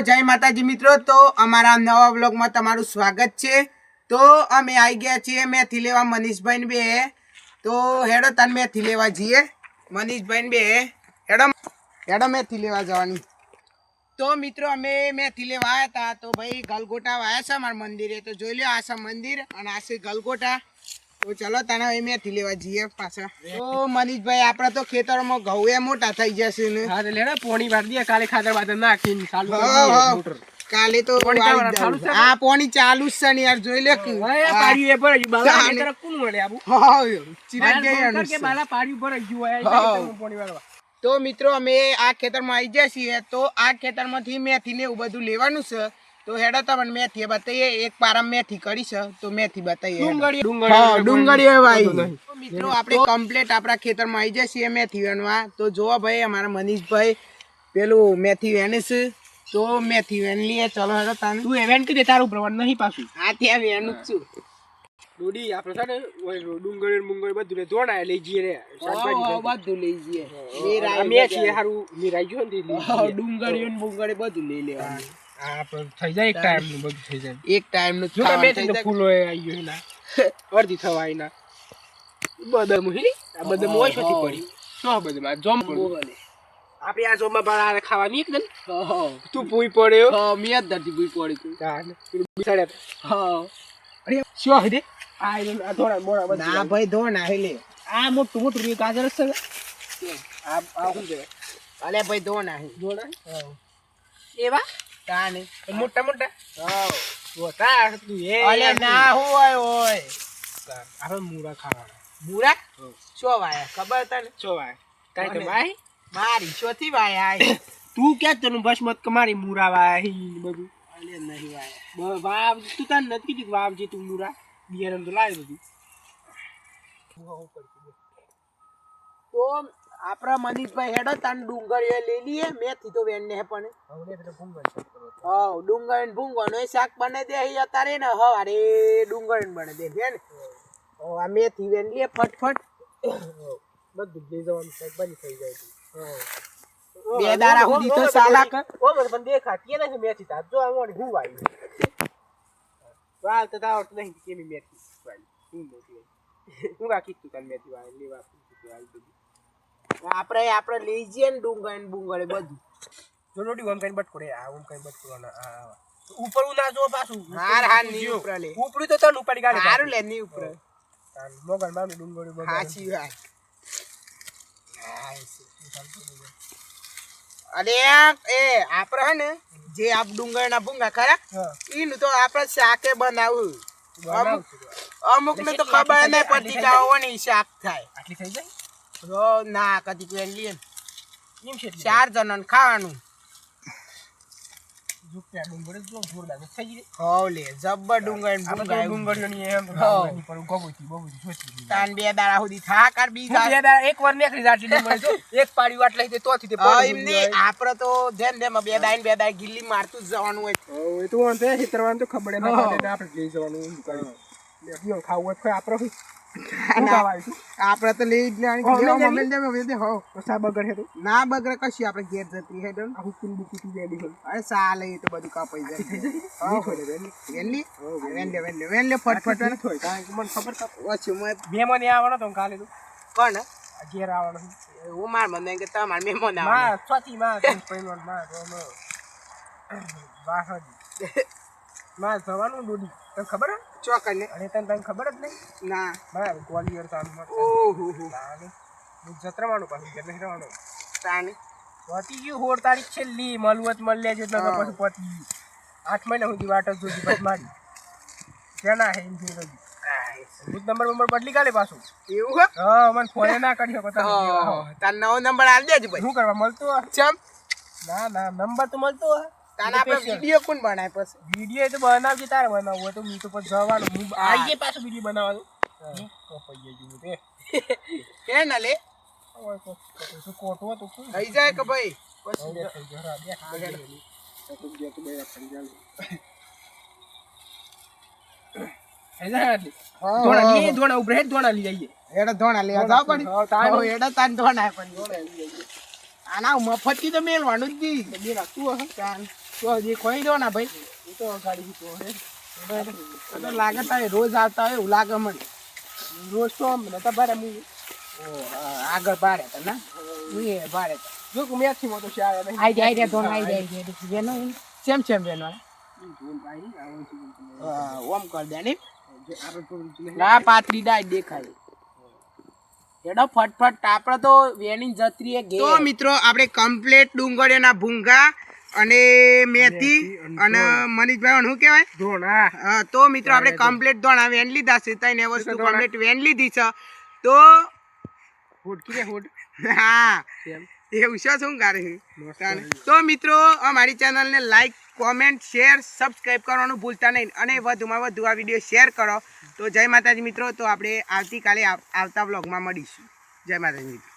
જય માતાજી મિત્રો. તો અમારા નવા બ્લોગમાં તમારું સ્વાગત છે. તો અમે આવી ગયા છીએ મેથી લેવા મનીષભાઈ બે. તો હેડો તન મેથી લેવા જઈએ. મનીષભાઈ બે. હેડો હેડો મેથી લેવા જવાની. તો મિત્રો અમે મેથી લેવા આવ્યા હતા તો ભાઈ ગલગોટા આવ્યા છે અમારા મંદિરે. તો જોઈ લો આ છે મંદિર અને આ ગલગોટા. તો ચલો તને એ મેથી લેવા જઈએ પાછા તો મનીષભાઈ આપણા તો ખેતરમાં ઘઉં એ મોટા થઈ જશે ને હા તો પોણી વાર દે કાલે ખાતર બાતર નાખીને ચાલુ. કાલે તો? આ પોણી ચાલુ જ છે ને યાર જોઈ લે પાડ્યું એ ભરાઈ ગયું. બાલા. ખેતર કોનું વળે આબુ? હા, ચિરાગ ફોન કે બાલા પાડ્યું ભરાઈ ગયું હોય. પોણી વાળવા. તો મિત્રો અમે આ ખેતરમાં આવી જઈએ તો આ ખેતરમાંથી મેથી ને એવું બધું લેવાનું છે તો હેડો તમને મેથી બતાવીએ એક પારા મેથી કરી છે તો મેથી બતાવીએ ડુંગળી ડુંગળી ડુંગળી. તો મિત્રો આપણે કમ્પ્લીટ આપણા ખેતરમાં આવી જશે મેથી વેણવા. તો જોવા ભાઈ અમારા મનીષભાઈ પેલું મેથી વેણે છે તો મેથી વેણ લઈએ. ચલો હેડો તાને. તું event કરી તારું પ્રવણ નહીં પાછું. હા ત્યાં વેણું જ છું. ડોડી આપણે છે ને ડુંગળી મુંગળી બધું લે ધોણાય લઈ જઈએ રે. બધું. બધું લઈ જઈએ. મેં. છીએ હારું નિરાઈ ગયું ને ને બુંગળી બધું લઈ લેવાનું. થઈ જાય એક ટાઈમનું બધું થઈ જાય. એક ટાઈમનું જો બે તો ફૂલ હોય આવી ગયું એના. અડધી થવાય ના બદમ હી? આ બદમ હોય છોથી પડી. શું બદમ? આ જોમ પડ્યું આપણે આ જોમમાં બાળા ખાવાની એકદમ તું પૂઈ પડ્યો મિયા ધરતી પૂઈ પડી તું. તાને બિસાડે હા. અરે શું હે? દે આ આ ધોણા મોળા બધા ના ભાઈ ધોણા હે લે. આ મોટું મોટું રી ગાજર છે આ આ હું કહેવાય અલે ભાઈ ધો ના હે. ધોળા? એવા? તાને. મોટા મોટા. જોતા તું એ અલે ના હોય. હોય આપણે મૂળા ખાવાના. બુરા શો વાયા? ખબર તને? છો ભાઈ કાંઈ તો ભાઈ મારી શોથી વાયા તું ક્યાં તને બસ મત કમારી મૂરા ને બધું? અલે નહીં વાયા. વાવ તું તને નથી કીધું વાવ જે તું મૂરા બિયારણ તો લાવી બધું. તો આપણા મનીષભાઈ હેડો તાન ડુંગર એ લઈ લઈએ. મેથી તો વેન ને હે પણ. હા ડુંગર ને ભૂંગળનો શાક બને દે અહીં અતારે ને હવારે ડુંગળી બને દે છે ને? ઓ આ મેથી વેન લઈએ ફટફટ. બધું લઈ જવાનું શાકભાજી થઈ જાય તું. બે દારા સુધી તો સાલાક ઓ મને પણ દેખાતી નથી મેથી તાર? જો આ મોડી હું વાવી વાલ તો તાવ નહીં કેમી મેથી હું. હું કા કીધું તને મેથી વાય લેવા બધું આપણે આપણે લઈ જઈએ ને ડુંગળી ને બુંગળી બધું. જો રોટી ઓમ કઈ બટકો રે આ ઓમ કઈ બટકો ના આ. ઉપર ના જો પાછું. હાર હારની ઉપર લે ઉપર તો તને ઉપાડી ગાડી હારું લે ની ઉપર મોગલ મારું ડુંગળી બગાડી. હાચી વાત. અરે એ આપણે હે ને જે આપ ડુંગળના ભૂંગા ખરા એનું ઈનું તો આપણે શાકે બનાવું અમુક અમુક ને તો ખબર નહીં પડતી કે આવો ને ઈ શાક થાય. આટલી થઈ જાય? તો ના કદી. છે ચાર જણાને ખાવાનું. જબ્બર ડુંગર એમ તાન બે દાડા સુધી થાકાર બી બે દાડા એક વાર નેખરી જાય ડુંગર જો. એક પાડી વાટ લઈ દે તે હા, પડું એમ ભૂલી નહીં. જાય. તો જેમ જેમ બે દાઈ બે દાઈ ગિલ્લી મારતું જ જવાનું હોય. એ તો અંતે નહીં, તો ખબર ના પડે આપણે લઈ જવાનું કરીને. ને ખાવું હોય આપણે આપણે તો લઈ જ બગડે તો? ના બગડે કશી આપડે ઘેર જતી હે ડન હોય. અરે સાલે એ તો બધું કાપાઈ જાય. વેલી. વેન લે વેન લે વેન લે ફટફટ મીઠો હોય, કારણ કે મને ખબર. ઓછી મેં મને આવવાનો તો કાલે તો. કોણ? ઘેર આવવાનો હું માર મને કે તમાર મહેમાન આવે માં, ચોથી માં, પહેલો માં, વાહમાં જવાનું દોડી તને ખબર હે? ચોકને અને તને તને ખબર જ નહીં? ના. બરાબર ગ્વાલિયર ચાલુ ઓહો હો. તાને જત્રવાનું પાછું ઘેર નહીં રહેવાનું તાને પતી ગયું સોળ તારીખ છેલ્લી મળવું જ મળી લેજો એટલે પછી પતી ગયું. આઠ મહિના સુધી વાટ જોજી પછી મારી. ક્યાં ના હે એમ રહ્યું. નંબર નંબર બદલી કાઢે પાછું. એવું હે? હા મને ફોન ના કરી શકો તાર નવો નંબર આલ દેજો ભાઈ શું કરવા મળતું? ચમ. ના ના નંબર તો મળતો હોય. તાને આપણે વીડિયો કોણ બનાય પછી? વીડિયો તો બનાવજે તારે બનાવવું તો હું તો પછી જવાનું. હું આવી જાય પાછું બનાવવાનું. હું કપાઈ જાય તે. કે ના લે? હવે તો પછી ખોટું હતું શું? થઈ જાય કે ભાઈ? હવે બે થઈ ગયો, હા, બે થઈ ગયો. તો બે તો બે. થઈ જાય ધોણા હા, ધોણા ઉપર હેઠ ધોણા લઈ જઈએ. એડા ધોણા જાવ પડી. હો, એડા તાન ધોણા પડી આના મફતી તો મેલવાનું જ દી બે રાખતું. તો હજી ખોઈ દો ને ભાઈ. તો ગાડી તો હે. લાગે તારે રોજ આવતા હોય એવું લાગે મને. રોજ તો આમ નતા હું આગળ ભારે હતા ના. હું એ ભારે હતા. જો કે મેથી માં તો છે આ નહીં. આઈ જાય ધોન આઈ જાય વેનો સેમ સેમ વેનો ઓમ કર દે ને. ના પાતરી ડાય દેખાય. એડો ફટફટ આપણે તો વેણી જત્રીએ ગે તો મિત્રો આપણે કમ્પ્લેટ ડુંગળીના ભૂંગા અને મેથી અને મનીષભાઈ શું કહેવાય? ધોણા તો મિત્રો આપણે કમ્પ્લીટ ધોણા વેન લીધા છે તઈને વસ્તુ કમ્પ્લીટ વેન લીધી છે. તો હોડ કિરે હોડ હા. એવું છે શું કરે. તો મિત્રો અમારી ચેનલને લાઈક કોમેન્ટ શેર સબસ્ક્રાઇબ કરવાનું ભૂલતા નહીં. અને વધુમાં વધુ આ વીડિયો શેર કરો. તો જય માતાજી મિત્રો. તો આપણે આવતીકાલે આવ- આવતા બ્લોગમાં મળીશું. જય માતાજી મિત્રો.